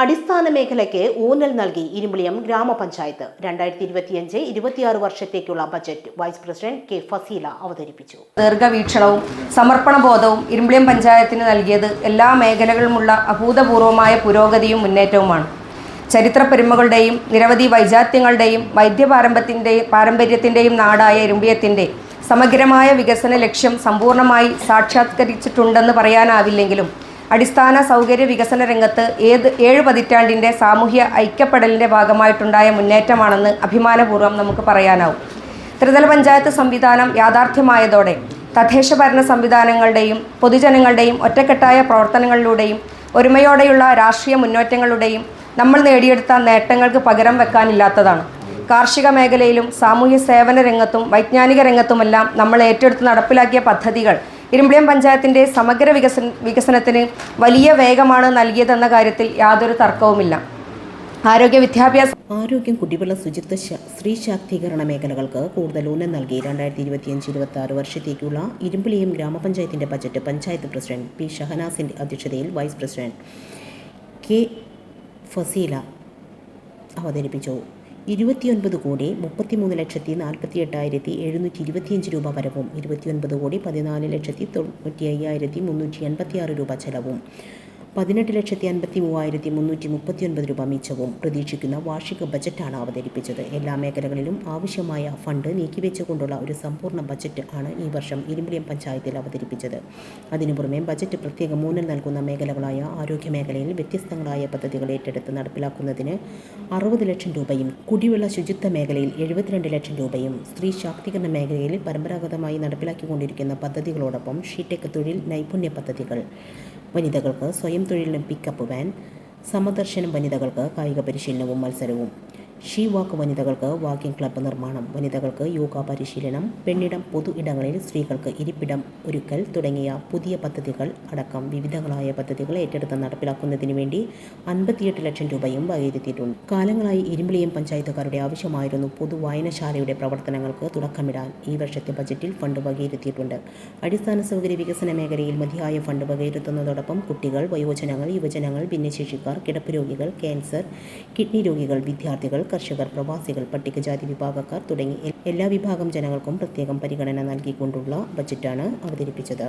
അടിസ്ഥാന മേഖലയ്ക്ക് ഊന്നൽ നൽകി ഇരുമ്പിളിയം ഗ്രാമപഞ്ചായത്ത്. രണ്ടായിരത്തി ഇരുപത്തിയഞ്ച് ഇരുപത്തിയാറ് വർഷത്തേക്കുള്ള budget vice president K Faseela അവതരിപ്പിച്ചു. ദീർഘവീക്ഷണവും സമർപ്പണബോധവും ഇരുമ്പിളിയം പഞ്ചായത്തിന് നൽകിയത് എല്ലാ മേഖലകളിലുമുള്ള അഭൂതപൂർവമായ പുരോഗതിയും മുന്നേറ്റവുമാണ്. ചരിത്ര പെരുമകളുടെയും നിരവധി വൈജാത്യങ്ങളുടെയും വൈദ്യപാരമ്പത്തിന്റെയും പാരമ്പര്യത്തിന്റെയും നാടായ ഇരുമ്പിയത്തിന്റെ സമഗ്രമായ വികസന ലക്ഷ്യം സമ്പൂർണമായി സാക്ഷാത്കരിച്ചിട്ടുണ്ടെന്ന് പറയാനാവില്ലെങ്കിലും അടിസ്ഥാന സൗകര്യ വികസന രംഗത്ത് ഏത് ഏഴ് പതിറ്റാണ്ടിന്റെ സാമൂഹ്യ ഐക്യപ്പെടലിന്റെ ഭാഗമായിട്ടുണ്ടായ മുന്നേറ്റമാണെന്ന് അഭിമാനപൂർവം നമുക്ക് പറയാനാവും. ത്രിതല പഞ്ചായത്ത് സംവിധാനം യാഥാർത്ഥ്യമായതോടെ തദ്ദേശ ഭരണ സംവിധാനങ്ങളുടെയും പൊതുജനങ്ങളുടെയും ഒറ്റക്കെട്ടായ പ്രവർത്തനങ്ങളിലൂടെയും ഒരുമയോടെയുള്ള രാഷ്ട്രീയ മുന്നേറ്റങ്ങളുടെയും നമ്മൾ നേടിയെടുത്ത നേട്ടങ്ങൾക്ക് പകരം വെക്കാനില്ലാത്തതാണ്. കാർഷിക മേഖലയിലും സാമൂഹ്യ സേവന രംഗത്തും വൈജ്ഞാനിക രംഗത്തുമെല്ലാം നമ്മൾ ഏറ്റെടുത്ത് നടപ്പിലാക്കിയ പദ്ധതികൾ ഇരുമ്പിളിയം പഞ്ചായത്തിന്റെ സമഗ്ര വികസന വികസനത്തിന് വലിയ വേഗമാണ് നൽകിയതെന്ന കാര്യത്തിൽ യാതൊരു തർക്കവുമില്ല. ആരോഗ്യ വിദ്യാഭ്യാസ ആരോഗ്യം കുടിവെള്ള ശുചിത്വ സ്ത്രീ ശാക്തീകരണ മേഖലകൾക്ക് കൂടുതൽ ഊന്നൽ നൽകി രണ്ടായിരത്തി ഇരുപത്തിയഞ്ച് ഇരുപത്തി ആറ് വർഷത്തേക്കുള്ള ഇരുമ്പുളിയും ഗ്രാമപഞ്ചായത്തിന്റെ ബജറ്റ് പഞ്ചായത്ത് പ്രസിഡന്റ് പി ഷഹനാസിന്റെ അധ്യക്ഷതയിൽ വൈസ് പ്രസിഡന്റ് കെ ഫസീല അവതരിപ്പിച്ചു. ഇരുപത്തിയൊൻപത് കോടി മുപ്പത്തിമൂന്ന് ലക്ഷത്തി നാൽപ്പത്തി എട്ടായിരത്തി എഴുന്നൂറ്റി ഇരുപത്തിയഞ്ച് രൂപ വരവും ഇരുപത്തിയൊൻപത് കോടി പതിനാല് ലക്ഷത്തി തൊണ്ണൂറ്റി അയ്യായിരത്തി മുന്നൂറ്റി എൺപത്തിയാറ് രൂപ ചെലവും. പതിനെട്ട് ലക്ഷത്തി അൻപത്തി മൂവായിരത്തി മുന്നൂറ്റി മുപ്പത്തിയൊൻപത് രൂപ മിച്ചവും. പ്രതീക്ഷിക്കുന്ന വാർഷിക ബജറ്റാണ് അവതരിപ്പിച്ചത്. എല്ലാ മേഖലകളിലും ആവശ്യമായ ഫണ്ട് നീക്കിവെച്ചുകൊണ്ടുള്ള ഒരു സമ്പൂർണ ബജറ്റ് ആണ് ഈ വർഷം ഇരുമ്പിളിയം പഞ്ചായത്തിൽ അവതരിപ്പിച്ചത്. അതിനു പുറമെ ബജറ്റ് പ്രത്യേക മൂന്നിൽ നൽകുന്ന മേഖലകളായ ആരോഗ്യ മേഖലയിൽ വ്യത്യസ്തങ്ങളായ പദ്ധതികൾ ഏറ്റെടുത്ത് നടപ്പിലാക്കുന്നതിന് അറുപത് ലക്ഷം രൂപയും കുടിവെള്ള ശുചിത്വ മേഖലയിൽ എഴുപത്തിരണ്ട് ലക്ഷം രൂപയും സ്ത്രീ ശാക്തീകരണ മേഖലയിൽ പരമ്പരാഗതമായി നടപ്പിലാക്കിക്കൊണ്ടിരിക്കുന്ന പദ്ധതികളോടൊപ്പം ഷീടെക് തൊഴിൽ നൈപുണ്യ പദ്ധതികൾ. വനിതകൾക്ക് സ്വയം തൊഴിലിന് പിക്കപ്പ് വാൻ സമദർശനം വനിതകൾക്ക് കായിക പരിശീലനവും മത്സരവും. ഷീ വാക്ക് വനിതകൾക്ക് വാക്കിംഗ് ക്ലബ്ബ് നിർമ്മാണം വനിതകൾക്ക് യോഗ പരിശീലനം പെണ്ണിടം പൊതു ഇടങ്ങളിൽ സ്ത്രീകൾക്ക് ഇരിപ്പിടം ഒരുക്കൽ തുടങ്ങിയ പുതിയ പദ്ധതികൾ അടക്കം വിവിധങ്ങളായ പദ്ധതികൾ ഏറ്റെടുത്ത് നടപ്പിലാക്കുന്നതിന് വേണ്ടി അൻപത്തിയെട്ട് ലക്ഷം രൂപയും വകയിരുത്തിയിട്ടുണ്ട്. കാലങ്ങളായി ഇരുമ്പിളിയം പഞ്ചായത്തുകാരുടെ ആവശ്യമായിരുന്നു പൊതു വായനശാലയുടെ പ്രവർത്തനങ്ങൾക്ക് തുടക്കമിടാൻ ഈ വർഷത്തെ ബജറ്റിൽ ഫണ്ട് വകയിരുത്തിയിട്ടുണ്ട്. അടിസ്ഥാന സൗകര്യ വികസന മേഖലയിൽ മതിയായ ഫണ്ട് വകയിരുത്തുന്നതോടൊപ്പം കുട്ടികൾ വയോജനങ്ങൾ യുവജനങ്ങൾ ഭിന്നശേഷിക്കാർ കിടപ്പ് രോഗികൾ ക്യാൻസർ കിഡ്നി രോഗികൾ വിദ്യാർത്ഥികൾ കർഷകർ പ്രവാസികൾ പട്ടികജാതി വിഭാഗക്കാർ തുടങ്ങി എല്ലാ വിഭാഗം ജനങ്ങൾക്കും പ്രത്യേകം പരിഗണന നൽകിക്കൊണ്ടുള്ള ബജറ്റാണ് അവതരിപ്പിച്ചത്.